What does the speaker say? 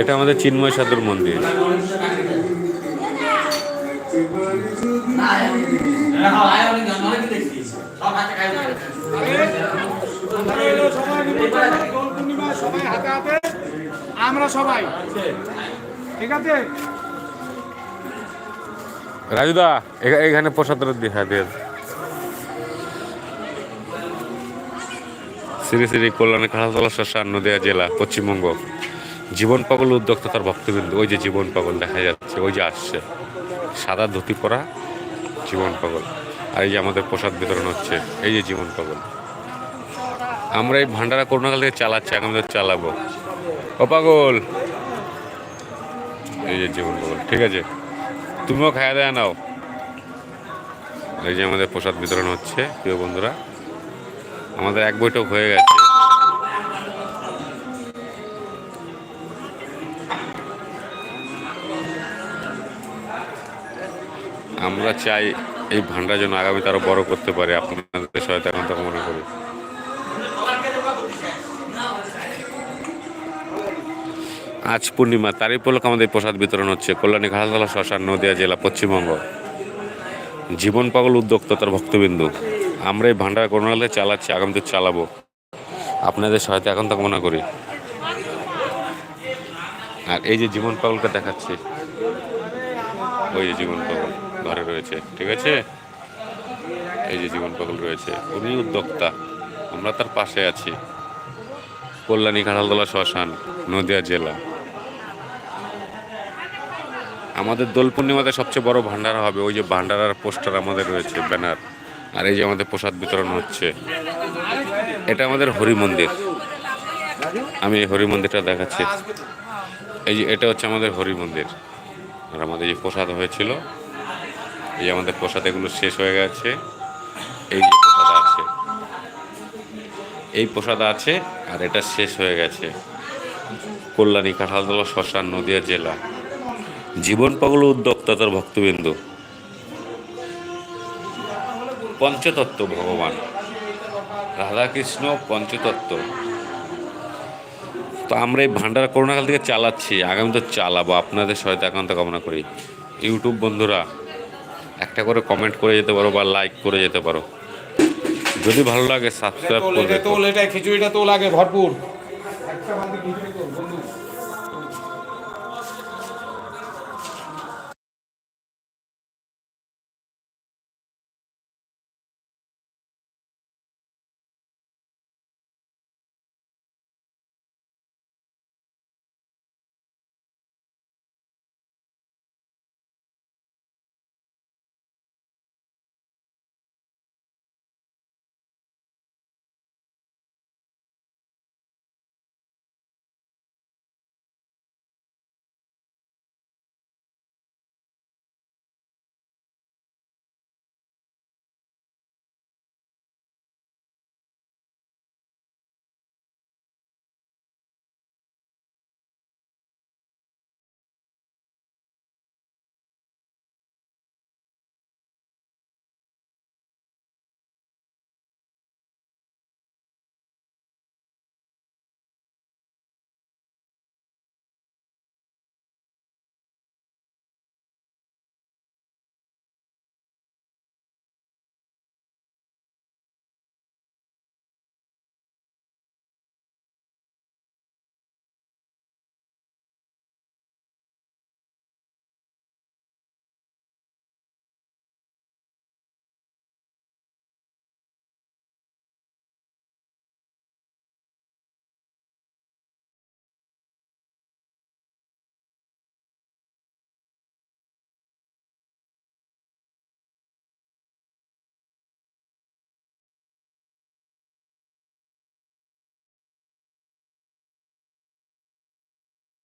এটা আমাদের চিন্ময় সাধুর মন্দির। আমরা সবাই। ঠিক আছে? রাজুদা এখানে প্রসাদ হ্যাঁ দিয়ে শ্রী শ্রী কল্যাণী খাড়াতলা শ্মশান নদিয়া জেলা পশ্চিমবঙ্গ। জীবন পাগল উদ্যোক্তা তার ভক্তবিন্দু। ওই যে জীবন পাগল দেখা যাচ্ছে, ওই যে আসছে। সাদা ধুতি পরা জীবন পাগল। আর এই যে আমাদের প্রসাদ বিতরণ হচ্ছে, এই যে জীবন পাগল। আমরা এই ভান্ডারা করোনাকাল থেকে চালাচ্ছি আগামীদের চালাবো। ও পাগল! এই যে জীবন পাগল, ঠিক আছে? তুমিও খাওয়া দাওয়া নাও। এই যে আমাদের প্রসাদ বিতরণ হচ্ছে, প্রিয় বন্ধুরা। আমাদের এক বৈঠক হয়ে গেছে। আমরা চাই এই ভান্ডার জন্য আগামীতে আরও বড় করতে পারি, আপনাদের সহায়তা এখন তো মনে করি। আজ পূর্ণিমা তারই উপলক্ষে আমাদের প্রসাদ বিতরণ হচ্ছে কল্যাণী ঘাটাতলা শ্মশান, নদিয়া জেলা, পশ্চিমবঙ্গ। জীবন পাগল উদ্যোক্তা তার ভক্তবিন্দু। আমরা এই ভান্ডার করোনালে চালাচ্ছি আগামীতে চালাবো। আপনাদের সহায়তা এখন তো কামনা করি। আর এই যে জীবন পাগলকে দেখাচ্ছি, ওই যে জীবন পাগল। ঘরে রয়েছে, ঠিক আছে? এই যে জীবন পাগল রয়েছে, উনি উদ্যোক্তা, আমরা তার পাশে আছি। কল্যাণী ঘাটালতলা শ্মশান, নদিয়া জেলা। আমাদের দোল পূর্ণিমাতে সবচেয়ে বড় ভান্ডারা হবে ওই যে ভান্ডারার পোস্টার আমাদের রয়েছে, ব্যানার। আর এই যে আমাদের প্রসাদ বিতরণ হচ্ছে, এটা আমাদের হরি মন্দির। আমি এই হরি মন্দিরটা দেখাচ্ছি। এই যে এটা হচ্ছে আমাদের হরি মন্দির। আর আমাদের যে প্রসাদ হয়েছিল এই আমাদের প্রসাদ এগুলো শেষ হয়ে গেছে। এই যে প্রসাদ আছে। এই প্রসাদ আছে আর এটা শেষ হয়ে গেছে। কল্যাণী কাঁঠালতলা শ্মশান নদিয়া জেলা। জীবন পাগল উদ্যোক্তা তার ভক্তবিন্দু। পঞ্চতত্ত্ব ভগবান। রাধাকৃষ্ণ পঞ্চতত্ত্ব। তো আমরা এই ভান্ডার করোনাকাল থেকে চালাচ্ছি। আগামী তো চালাবো। আপনাদের সহায়তা একান্ত কামনা করি। ইউটিউব বন্ধুরা একটা করে কমেন্ট করে যেতে পারো বা লাইক করে যেতে পারো। যদি ভালো লাগে সাবস্ক্রাইব করবে তোল এটা খিচুড়িটা তো লাগে ভরপুর।